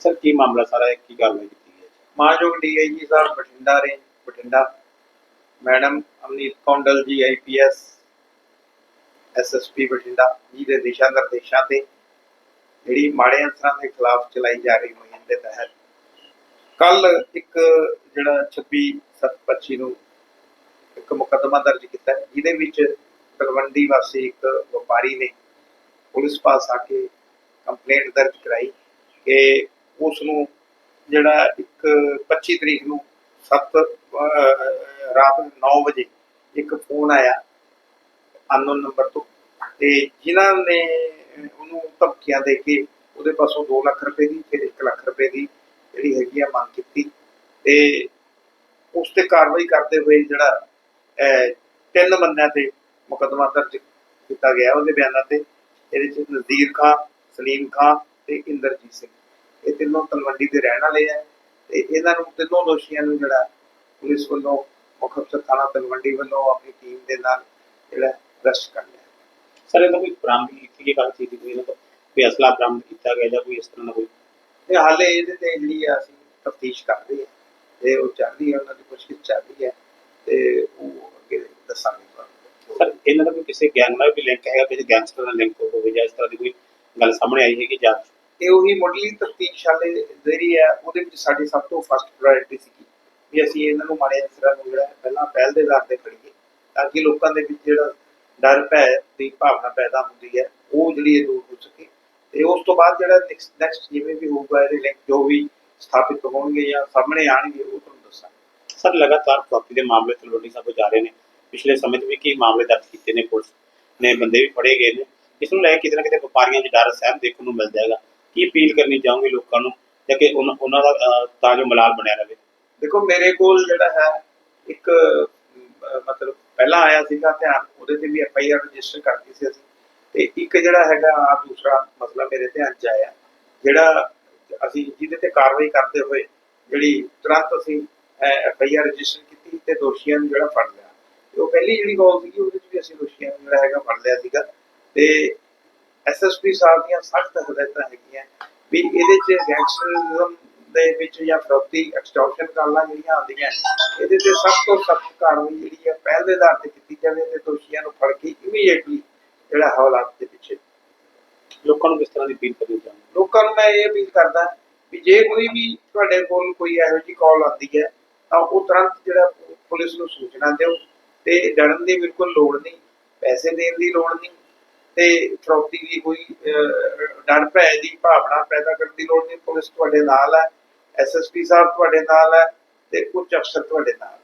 Sir, ਕੀ ਮਾਮਲਾ ਸਾਰਾ? ਕੀ ਕਾਰਵਾਈ ਕੀਤੀ ਹੈ ਮਾਨਯੋਗ ਡੀਆਈਜੀ ਸਾਹਿਬ Bathinda range Bathinda. Madam Amneet Kondal ji IPS SSP Bathinda, ਜੀ ਦੇ ਦਿਸ਼ਾ ਨਿਰਦੇਸ਼ਾਂ ਤੇ ਜਿਹੜੀ ਮਾੜੇ ਅਨਸਰਾਂ ਦੇ ਖਿਲਾਫ ਚਲਾਈ ਜਾ ਰਹੀ ਮੁਹਿੰਮ ਦੇ ਤਹਿਤ। ਕੱਲ ਇੱਕ ਜਿਹੜਾ 26 725 ਨੂੰ ਇੱਕ ਮੁਕੱਦਮਾ ਦਰਜ ਕੀਤਾ ਜਿਹਦੇ ਵਿੱਚ ਤਲਵੰਡੀ ਵਾਸੀ ਇੱਕ ਵਪਾਰੀ ਨੇ ਪੁਲਿਸ ਪਾਸ ਆ ਕੇ ਕੰਪਲੇਂਟ ਦਰਜ ਕਰਾਈ ਕਿ ਉਸ ਨੂੰ ਜਿਹੜਾ ਇੱਕ 25 ਤਰੀਕ ਨੂੰ 7 ਰਾਤ 9 ਵਜੇ ਇੱਕ ਫੋਨ ਆਇਆ ਅਨਨੋਨ ਨੰਬਰ ਤੋਂ ਤੇ ਜਿਨ੍ਹਾਂ ਨੇ ਉਹਨੂੰ ਧਮਕੀਆਂ ਦੇ ਕੇ ਉਹਦੇ ਪਾਸੋਂ 2 ਲੱਖ ਰੁਪਏ ਦੀ ਫਿਰ 1 ਲੱਖ ਰੁਪਏ ਦੀ ਜਿਹੜੀ ਹੈਗੀ ਆ ਮੰਗ ਕੀਤੀ ਤੇ ਉਸ ਤੇ ਕਾਰਵਾਈ ਕਰਦੇ ਹੋਏ ਜਿਹੜਾ ਅਹ, ਤਿੰਨ ਬੰਦਿਆਂ ਤੇ ਮੁਕੱਦਮਾ ਦਰਜ ਕੀਤਾ ਗਿਆ ਉਹਦੇ ਬਿਆਨਾਂ ਤੇ ਇਹਦੇ ਚ ਨਜ਼ੀਰ ਖਾਨ ਸਲੀਮ ਖਾਨ ਤੇ ਇੰਦਰਜੀਤ ਸਿੰਘ। ਇਹ ਤਿੰਨੋਂ ਤਲਵੰਡੀ ਦੇ ਰਹਿਣ ਵਾਲੇ ਆ ਤੇ ਇਹਨਾਂ ਨੂੰ ਤਿੰਨੋਂ ਦੋਸ਼ੀਆਂ ਨੂੰ ਜਿਹੜਾ ਪੁਲਿਸ ਵੱਲੋਂ ਮੁੱਖ ਅਫਸਰ ਥਾਣਾ ਤਲਵੰਡੀ ਵੱਲੋਂ ਆਪਣੀ ਟੀਮ ਦੇ ਨਾਲ ਜਿਹੜਾ ਅਰੈਸਟ ਕਰ ਲਿਆ। ਸਰ ਇਹਦਾ ਕੋਈ ਬਰਾਮਦ ਕੀਤੀ ਗਈ ਗੱਲ ਕੀਤੀ ਕੋਈ ਇਹਨਾਂ ਤੋਂ ਕੋਈ ਅਸਲਾ ਬਰਾਮਦ ਕੀਤਾ ਗਿਆ ਜਾਂ ਕੋਈ ਇਸ ਤਰ੍ਹਾਂ ਦਾ ਕੋਈ ਤੇ ਹਾਲੇ ਇਹਦੇ ਤੇ ਜਿਹੜੀ ਆ ਅਸੀਂ ਤਫਤੀਸ਼ ਕਰਦੇ ਹਾਂ ਤੇ ਉਹ ਚੱਲ ਰਹੀ ਹੈ ਉਹਨਾਂ ਦੀ ਪੁੱਛਗਿੱਛ ਚੱਲ ਰਹੀ ਹੈ ਤੇ ਉਹ ਅੱਗੇ ਦੱਸਾਂਗੇ। ਸਰ ਇਹਨਾਂ ਦਾ ਕੋਈ ਕਿਸੇ ਗੈਂਗ ਨਾਲ ਵੀ ਲਿੰਕ ਹੈਗਾ ਕਿਸੇ ਗੈਂਗਸਟਰ ਨਾਲ ਲਿੰਕ ਹੋਵੇ ਜਾਂ ਇਸ ਤਰ੍ਹਾਂ ਦੀ ਕੋਈ ਗੱਲ ਸਾਹਮਣੇ ਆਈ ਹੈ ਕਿ ਜਾਂ ਇਹ ਉਹੀ ਮੁੱਢਲੀ ਤਫਤੀਸ਼ ਜਿਹੜੀ ਹੈ, ਉਹਦੇ ਵਿੱਚ ਸਾਡੀ ਸਭ ਤੋਂ ਫਸਟ ਪ੍ਰਾਇੋਰਟੀ ਸੀ ਵੀ ਅਸੀਂ ਇਹਨਾਂ ਨੂੰ ਮਾੜੇ ਅਨਸਰਾਂ ਨੂੰ ਜਿਹੜਾ ਪਹਿਲਾਂ ਪਹਿਲ ਦੇ ਆਧਾਰ ਤੇ ਫੜੀਏ ਤਾਂ ਕਿ ਲੋਕਾਂ ਦੇ ਵਿੱਚ ਜਿਹੜਾ ਡਰ ਭੈ ਦੀ ਭਾਵਨਾ ਪੈਦਾ ਹੁੰਦੀ ਹੈ, ਉਹ ਜਿਹੜੀ ਦੂਰ ਹੋ ਸਕੇ। ਤੇ ਉਸ ਤੋਂ ਬਾਅਦ ਜਿਹੜਾ ਨੈਕਸਟ ਜਿਵੇਂ ਵੀ ਹੋਊਗਾ, ਇਹਦੇ ਲਿੰਕ ਜੋ ਵੀ ਸਥਾਪਿਤ ਹੋਣਗੇ ਜਾਂ ਸਾਹਮਣੇ ਆਣਗੇ ਉਹ ਤੁਹਾਨੂੰ ਦੱਸਾਂਗੇ। ਸਰ, ਲਗਾਤਾਰ ਫਰੋਤੀ ਦੇ ਮਾਮਲੇ ਤਲਵੰਡੀ ਸਾਹਿਬ ਜਾ ਰਹੇ ਨੇ। ਪਿਛਲੇ ਸਮੇਂ 'ਚ ਵੀ ਕੀ ਮਾਮਲੇ ਦਰਜ ਕੀਤੇ ਨੇ ਪੁਲਿਸ ਨੇ? ਬੰਦੇ ਵੀ ਫੜੇ ਗਏ ਨੇ। ਇਸ ਨੂੰ ਲੈ ਕੇ ਕਿਤੇ ਨਾ ਕਿਤੇ ਵਪਾਰੀਆਂ 'ਚ ਡਰ ਸਹਿਮ ਦੇਖਣ ਨੂੰ ਮਿਲ ਜਾਏਗਾ ਕੀ ਅਪੀਲ ਕਰਨੀ ਚਾਹੋਗੇ ਲੋਕਾਂ ਨੂੰ? ਜਾਂ ਕਿ ਉਹਨਾਂ ਉਹਨਾਂ ਦਾ ਅਹ, ਤਾਂ ਜੋ ਮਲਾਲ ਬਣਿਆ ਰਹੇ? ਦੇਖੋ ਮੇਰੇ ਕੋਲ ਜਿਹੜਾ ਹੈ ਇੱਕ ਅਮ, ਮਤਲਬ ਪਹਿਲਾਂ ਆਇਆ ਸੀਗਾ ਧਿਆਨ ਉਹਦੇ ਤੇ ਵੀ ਐਫ ਆਈ ਆਰ ਰਜਿਸਟਰ ਕਰਤੀ ਸੀ ਅਸੀਂ। ਤੇ ਇੱਕ ਜਿਹੜਾ ਹੈਗਾ ਆ ਦੂਸਰਾ ਮਸਲਾ ਮੇਰੇ ਧਿਆਨ ਚ ਆਇਆ ਜਿਹੜਾ ਅਸੀਂ ਜਿਹਦੇ ਤੇ ਕਾਰਵਾਈ ਕਰਦੇ ਹੋਏ ਜਿਹੜੀ ਤੁਰੰਤ ਅਸੀਂ ਐਫ ਆਈ ਆਰ ਰਜਿਸਟਰ ਕੀਤੀ ਤੇ ਦੋਸ਼ੀਆਂ ਨੂੰ ਜਿਹੜਾ ਫੜ ਲਿਆ। ਤੇ ਉਹ ਪਹਿਲੀ ਜਿਹੜੀ ਗੋਲ ਸੀਗੀ ਉਹਦੇ ਚ ਵੀ ਅਸੀਂ ਦੋਸ਼ੀਆਂ ਨੂੰ ਜਿਹੜਾ ਹੈਗਾ ਫੜ ਲਿਆ ਸੀਗਾ। ਤੇ ਐਸਐਸਪੀ ਸਾਹਿਬ ਦੀਆਂ ਸਖਤ ਹਦਾਇਤਾਂ ਹੈਗੀਆਂ ਵੀ ਇਹਦੇ ਚ ਗੈਂਗਸਟਰਿਜ਼ਮ ਦੇ ਵਿੱਚ ਜਾਂ ਫਰੋਤੀ ਐਕਸਟੋਰਸ਼ਨ ਕਾਲਾਂ ਜਿਹੜੀਆਂ ਆਉਂਦੀਆਂ ਇਹਦੇ ਤੇ ਸਭ ਤੋਂ ਸਖਤ ਕਾਰਵਾਈ ਜਿਹੜੀ ਹੈ ਪਹਿਲ ਦੇ ਆਧਾਰ ਤੇ ਕੀਤੀ ਜਾਵੇ ਤੇ ਦੋਸ਼ੀਆਂ ਨੂੰ ਫੜ ਕੇ ਇਮੀਡੀਏਟਲੀ ਜਿਹੜਾ ਹਵਾਲਾਤ ਦੇ ਪਿੱਛੇ। ਲੋਕਾਂ ਨੂੰ ਕਿਸ ਤਰ੍ਹਾਂ ਦੀ ਅਪੀਲ ਕਰਨੀ ਚਾਹੋਗੇ ਲੋਕਾਂ ਨੂੰ ਮੈਂ ਇਹ ਅਪੀਲ ਕਰਦਾ ਵੀ ਜੇ ਕੋਈ ਵੀ ਤੁਹਾਡੇ ਕੋਲ ਕੋਈ ਇਹੋ ਜਿਹੀ ਕਾਲ ਆਉਂਦੀ ਹੈ ਤਾਂ ਉਹ ਤੁਰੰਤ ਜਿਹੜਾ ਪੁਲਿਸ ਨੂੰ ਸੂਚਨਾ ਦਿਓ ਤੇ ਡਰਨ ਦੀ ਬਿਲਕੁਲ ਲੋੜ ਨਹੀਂ ਪੈਸੇ ਦੇਣ ਦੀ ਲੋੜ ਨਹੀਂ ਤੇ ਫਰੋਤੀ ਦੀ ਕੋਈ ਡਰ ਭੈ ਦੀ ਭਾਵਨਾ ਪੈਦਾ ਕਰਨ ਦੀ ਲੋੜ ਨਹੀਂ, ਪੁਲਿਸ ਤੁਹਾਡੇ ਨਾਲ ਹੈ ਐਸਐਸਪੀ ਸਾਹਿਬ ਤੁਹਾਡੇ ਨਾਲ ਹੈ ਤੇ ਉੱਚ ਅਫਸਰ ਤੁਹਾਡੇ ਨਾਲ